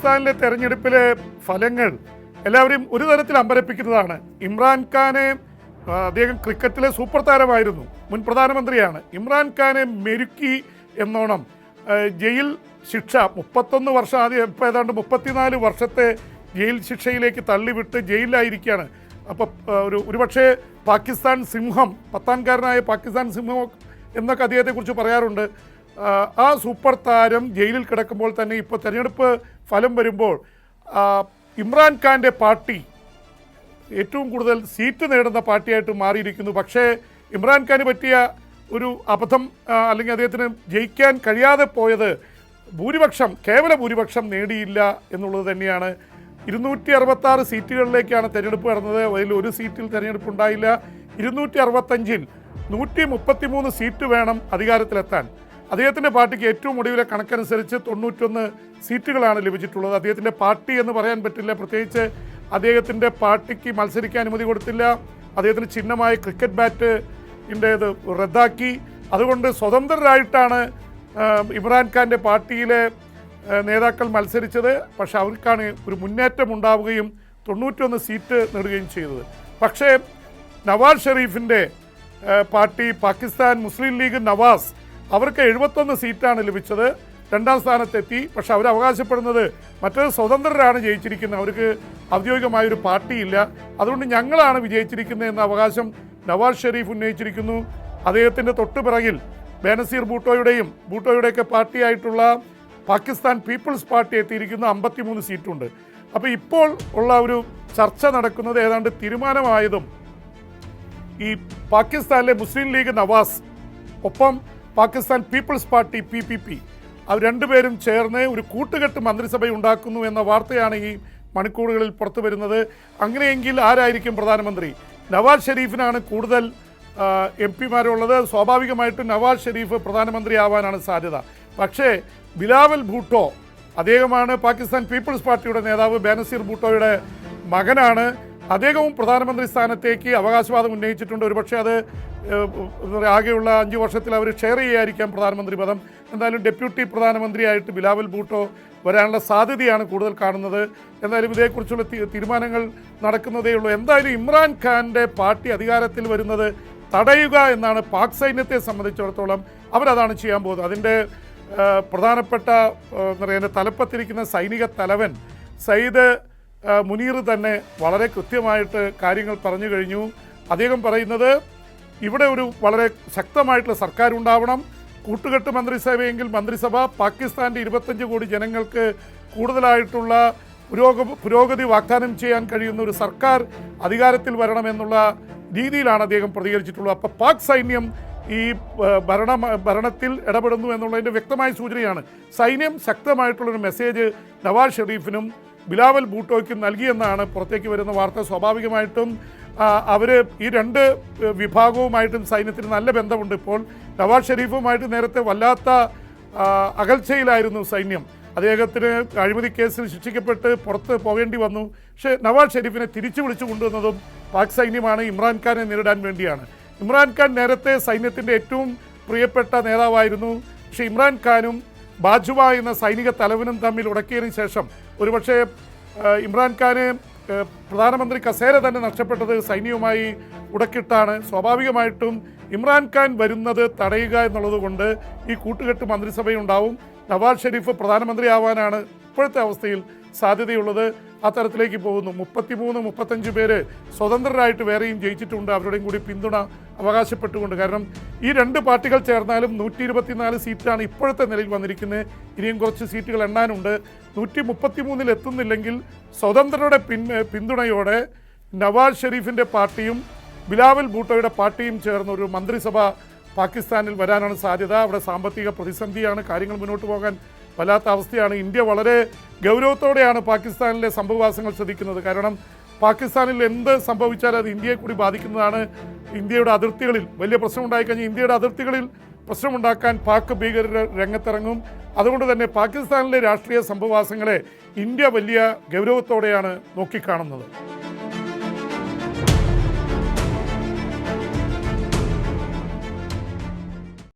പാകിസ്ഥാനിലെ തെരഞ്ഞെടുപ്പിലെ ഫലങ്ങൾ എല്ലാവരെയും ഒരു തരത്തിൽ അമ്പരപ്പിക്കുന്നതാണ്. ഇമ്രാൻഖാനെ അദ്ദേഹം ക്രിക്കറ്റിലെ സൂപ്പർ താരമായിരുന്നു. മുൻ പ്രധാനമന്ത്രിയാണ്. ഇമ്രാൻഖാനെ മെരുക്കി എന്നോണം ജയിൽ ശിക്ഷ മുപ്പത്തൊന്ന് വർഷം ആദ്യം ഇപ്പോൾ ഏതാണ്ട് മുപ്പത്തിനാല് വർഷത്തെ ജയിൽ ശിക്ഷയിലേക്ക് തള്ളിവിട്ട് ജയിലിലായിരിക്കുകയാണ്. അപ്പോൾ ഒരു ഒരുപക്ഷെ പാകിസ്ഥാൻ സിംഹം പത്താൻകാരനായ പാകിസ്ഥാൻ സിംഹം എന്നൊക്കെ അദ്ദേഹത്തെക്കുറിച്ച് പറയാറുണ്ട്. ആ സൂപ്പർ താരം ജയിലിൽ കിടക്കുമ്പോൾ തന്നെ ഇപ്പോൾ തെരഞ്ഞെടുപ്പ് ഫലം വരുമ്പോൾ ഇമ്രാൻഖാന്റെ പാർട്ടി ഏറ്റവും കൂടുതൽ സീറ്റ് നേടുന്ന പാർട്ടിയായിട്ട് മാറിയിരിക്കുന്നു. പക്ഷേ ഇമ്രാൻഖാന് പറ്റിയ ഒരു അബദ്ധം അല്ലെങ്കിൽ അദ്ദേഹത്തിന് ജയിക്കാൻ കഴിയാതെ പോയത് ഭൂരിപക്ഷം കേവല ഭൂരിപക്ഷം നേടിയില്ല എന്നുള്ളത് തന്നെയാണ്. ഇരുന്നൂറ്റി അറുപത്താറ് സീറ്റുകളിലേക്കാണ് തിരഞ്ഞെടുപ്പ് നടന്നത്. അതിൽ ഒരു സീറ്റിൽ തിരഞ്ഞെടുപ്പ് ഉണ്ടായില്ല. ഇരുന്നൂറ്റി അറുപത്തഞ്ചിൽ നൂറ്റി മുപ്പത്തിമൂന്ന് സീറ്റ് വേണം അധികാരത്തിലെത്താൻ. അദ്ദേഹത്തിന്റെ പാർട്ടിക്ക് ഏറ്റവും ഒടുവിലെ കണക്കനുസരിച്ച് തൊണ്ണൂറ്റൊന്ന് സീറ്റുകളാണ് ലഭിച്ചിട്ടുള്ളത്. അദ്ദേഹത്തിന്റെ പാർട്ടി എന്ന് പറയാൻ പറ്റില്ല. പ്രത്യേകിച്ച് അദ്ദേഹത്തിന്റെ പാർട്ടിക്ക് മത്സരിക്കാൻ അനുമതി കൊടുത്തില്ല. അദ്ദേഹത്തിന് ചിഹ്നമായ ക്രിക്കറ്റ് ബാറ്റ് ഇത് റദ്ദാക്കി. അതുകൊണ്ട് സ്വതന്ത്രരായിട്ടാണ് ഇമ്രാൻഖാന്റെ പാർട്ടിയിലെ നേതാക്കൾ മത്സരിച്ചത്. പക്ഷെ അവർക്കാണ് ഒരു മുന്നേറ്റം ഉണ്ടാവുകയും തൊണ്ണൂറ്റൊന്ന് സീറ്റ് നേടുകയും ചെയ്തത്. പക്ഷേ Nawaz ഷെറീഫിന്റെ party Pakistan Muslim League Nawaz അവർക്ക് എഴുപത്തൊന്ന് സീറ്റാണ് ലഭിച്ചത്. രണ്ടാം സ്ഥാനത്തെത്തി. പക്ഷെ അവർ അവകാശപ്പെടുന്നത് മറ്റൊരു സ്വതന്ത്രരാണ് ജയിച്ചിരിക്കുന്നത്. അവർക്ക് ഔദ്യോഗികമായൊരു പാർട്ടിയില്ല. അതുകൊണ്ട് ഞങ്ങളാണ് വിജയിച്ചിരിക്കുന്നത് എന്ന അവകാശം നവാസ് ഷെരീഫ് ഉന്നയിച്ചിരിക്കുന്നു. അദ്ദേഹത്തിന്റെ തൊട്ടുപിറകിൽ ബേനസീർ ഭൂട്ടോയുടെയും ഭൂട്ടോയുടെയൊക്കെ പാർട്ടിയായിട്ടുള്ള പാകിസ്ഥാൻ പീപ്പിൾസ് പാർട്ടി എത്തിയിരിക്കുന്ന. അമ്പത്തിമൂന്ന് സീറ്റുണ്ട്. അപ്പോൾ ഇപ്പോൾ ഉള്ള ഒരു ചർച്ച നടക്കുന്നത് ഏതാണ്ട് തീരുമാനമായതും ഈ പാകിസ്ഥാനിലെ മുസ്ലിം ലീഗ് നവാസ് ഒപ്പം Pakistan Peoples Party P P P. അവർ രണ്ടുപേരും ചേർന്ന് ഒരു കൂട്ടുകെട്ട് മന്ത്രിസഭ ഉണ്ടാക്കുന്നു എന്ന വാർത്തയാണ് ഈ മണിക്കൂറുകളിൽ പുറത്തു വരുന്നത്. അങ്ങനെയെങ്കിൽ ആരായിരിക്കും പ്രധാനമന്ത്രി? നവാസ് ഷെരീഫിനാണ് കൂടുതൽ എം പിമാരുള്ളത്. സ്വാഭാവികമായിട്ടും നവാസ് ഷെരീഫ് പ്രധാനമന്ത്രി ആവാനാണ് സാധ്യത. പക്ഷേ ബിലാവൽ ഭൂട്ടോ അദ്ദേഹമാണ് പാകിസ്ഥാൻ പീപ്പിൾസ് പാർട്ടിയുടെ നേതാവ്. ബാനസീർ ഭൂട്ടോയുടെ മകനാണ്. അദ്ദേഹവും പ്രധാനമന്ത്രി സ്ഥാനത്തേക്ക് അവകാശവാദം ഉന്നയിച്ചിട്ടുണ്ട്. ഒരുപക്ഷെ അത് ആകെയുള്ള അഞ്ച് വർഷത്തിൽ അവർ ഷെയർ ചെയ്യായിരിക്കാം പ്രധാനമന്ത്രി പദം. എന്തായാലും ഡെപ്യൂട്ടി പ്രധാനമന്ത്രിയായിട്ട് ബിലാവൽ ഭൂട്ടോ വരാനുള്ള സാധ്യതയാണ് കൂടുതൽ കാണുന്നത്. എന്തായാലും ഇതേക്കുറിച്ചുള്ള തീരുമാനങ്ങൾ നടക്കുന്നതേ ഉള്ളൂ. എന്തായാലും ഇമ്രാൻ ഖാന്റെ പാർട്ടി അധികാരത്തിൽ വരുന്നത് തടയുക എന്നാണ് പാക് സൈന്യത്തെ സംബന്ധിച്ചിടത്തോളം അവരതാണ് ചെയ്യാൻ പോകുന്നത്. അതിന്റെ പ്രധാനപ്പെട്ട എന്താ പറയുക എന്റെ തലപ്പത്തിരിക്കുന്ന സൈനിക തലവൻ സയ്യിദ് മുനീർ തന്നെ വളരെ കൃത്യമായിട്ട് കാര്യങ്ങൾ പറഞ്ഞു കഴിഞ്ഞു. അദ്ദേഹം പറയുന്നത് ഇവിടെ ഒരു വളരെ ശക്തമായിട്ടുള്ള സർക്കാർ ഉണ്ടാവണം കൂട്ടുകെട്ട് മന്ത്രിസഭയെങ്കിൽ മന്ത്രിസഭ പാകിസ്ഥാന്റെ ഇരുപത്തഞ്ച് കോടി ജനങ്ങൾക്ക് കൂടുതലായിട്ടുള്ള പുരോഗ പുരോഗതി വാഗ്ദാനം ചെയ്യാൻ കഴിയുന്ന ഒരു സർക്കാർ അധികാരത്തിൽ വരണമെന്നുള്ള രീതിയിലാണ് അദ്ദേഹം പ്രതികരിച്ചിട്ടുള്ളത്. അപ്പോൾ പാക് സൈന്യം ഈ ഭരണ ഭരണത്തിൽ ഇടപെടുന്നു എന്നുള്ളതിന്റെ വ്യക്തമായ സൂചനയാണ്. സൈന്യം ശക്തമായിട്ടുള്ളൊരു മെസ്സേജ് നവാസ് ഷെരീഫിനും ബിലാവൽ ബൂട്ടോയ്ക്കും നൽകിയെന്നാണ് പുറത്തേക്ക് വരുന്ന വാർത്ത. സ്വാഭാവികമായിട്ടും അവർ ഈ രണ്ട് വിഭാഗവുമായിട്ടും സൈന്യത്തിന് നല്ല ബന്ധമുണ്ട് ഇപ്പോൾ. നവാസ് ഷെരീഫുമായിട്ട് നേരത്തെ വല്ലാത്ത അകൽച്ചയിലായിരുന്നു സൈന്യം. അദ്ദേഹത്തിന് അഴിമതി കേസിൽ ശിക്ഷിക്കപ്പെട്ട് പുറത്ത് പോകേണ്ടി വന്നു. പക്ഷേ നവാസ് ഷെരീഫിനെ തിരിച്ചു വിളിച്ചു കൊണ്ടുവന്നതും പാക് സൈന്യമാണ് ഇമ്രാൻഖാനെ നേരിടാൻ വേണ്ടിയാണ്. ഇമ്രാൻഖാൻ നേരത്തെ സൈന്യത്തിന്റെ ഏറ്റവും പ്രിയപ്പെട്ട നേതാവായിരുന്നു. പക്ഷേ ഇമ്രാൻഖാനും ബാജുവ എന്ന സൈനിക തലവനും തമ്മിൽ ഉടക്കിയതിനു ശേഷം ഒരുപക്ഷെ ഇമ്രാൻഖാന് പ്രധാനമന്ത്രി കസേര തന്നെ നഷ്ടപ്പെട്ടത് സൈന്യവുമായി ഉടക്കിട്ടാണ്. സ്വാഭാവികമായിട്ടും ഇമ്രാൻഖാൻ വരുന്നത് തടയുക എന്നുള്ളത് കൊണ്ട് ഈ കൂട്ടുകെട്ട് മന്ത്രിസഭയുണ്ടാവും. നവാസ് ഷെരീഫ് പ്രധാനമന്ത്രിയാവാനാണ് ഇപ്പോഴത്തെ അവസ്ഥയിൽ സാധ്യതയുള്ളത് ആ തരത്തിലേക്ക് പോകുന്നു. മുപ്പത്തിമൂന്ന് മുപ്പത്തഞ്ച് പേര് സ്വതന്ത്രരായിട്ട് വേറെയും ജയിച്ചിട്ടുണ്ട്. അവരുടെയും കൂടി പിന്തുണ അവകാശപ്പെട്ടുകൊണ്ട്. കാരണം ഈ രണ്ട് പാർട്ടികൾ ചേർന്നാലും നൂറ്റി ഇരുപത്തിനാല് സീറ്റാണ് ഇപ്പോഴത്തെ നിലയിൽ വന്നിരിക്കുന്നത്. ഇനിയും കുറച്ച് സീറ്റുകൾ എണ്ണാനുണ്ട്. നൂറ്റി മുപ്പത്തിമൂന്നിൽ എത്തുന്നില്ലെങ്കിൽ സ്വതന്ത്രരുടെ പിൻ പിന്തുണയോടെ നവാസ് ഷെരീഫിന്റെ പാർട്ടിയും ബിലാവൽ ഭൂട്ടോയുടെ പാർട്ടിയും ചേർന്ന് ഒരു മന്ത്രിസഭ പാകിസ്ഥാനിൽ വരാനാണ് സാധ്യത. അവിടെ സാമ്പത്തിക പ്രതിസന്ധിയാണ് കാര്യങ്ങൾ മുന്നോട്ട് പോകാൻ വല്ലാത്ത അവസ്ഥയാണ്. ഇന്ത്യ വളരെ ഗൗരവത്തോടെയാണ് പാകിസ്ഥാനിലെ സംഭവവാസങ്ങൾ ശ്രദ്ധിക്കുന്നത്. കാരണം പാകിസ്ഥാനിൽ എന്ത് സംഭവിച്ചാലും അത് ഇന്ത്യയെ കൂടി ബാധിക്കുന്നതാണ് ഇന്ത്യയുടെ അതിർത്തികളിൽ. വലിയ പ്രശ്നം ഉണ്ടായിക്കഴിഞ്ഞാൽ ഇന്ത്യയുടെ അതിർത്തികളിൽ പ്രശ്നമുണ്ടാക്കാൻ പാക് ഭീകരർ രംഗത്തിറങ്ങും. അതുകൊണ്ട് തന്നെ പാകിസ്ഥാനിലെ രാഷ്ട്രീയ സംഭവവാസങ്ങളെ ഇന്ത്യ വലിയ ഗൗരവത്തോടെയാണ് നോക്കിക്കാണുന്നത്.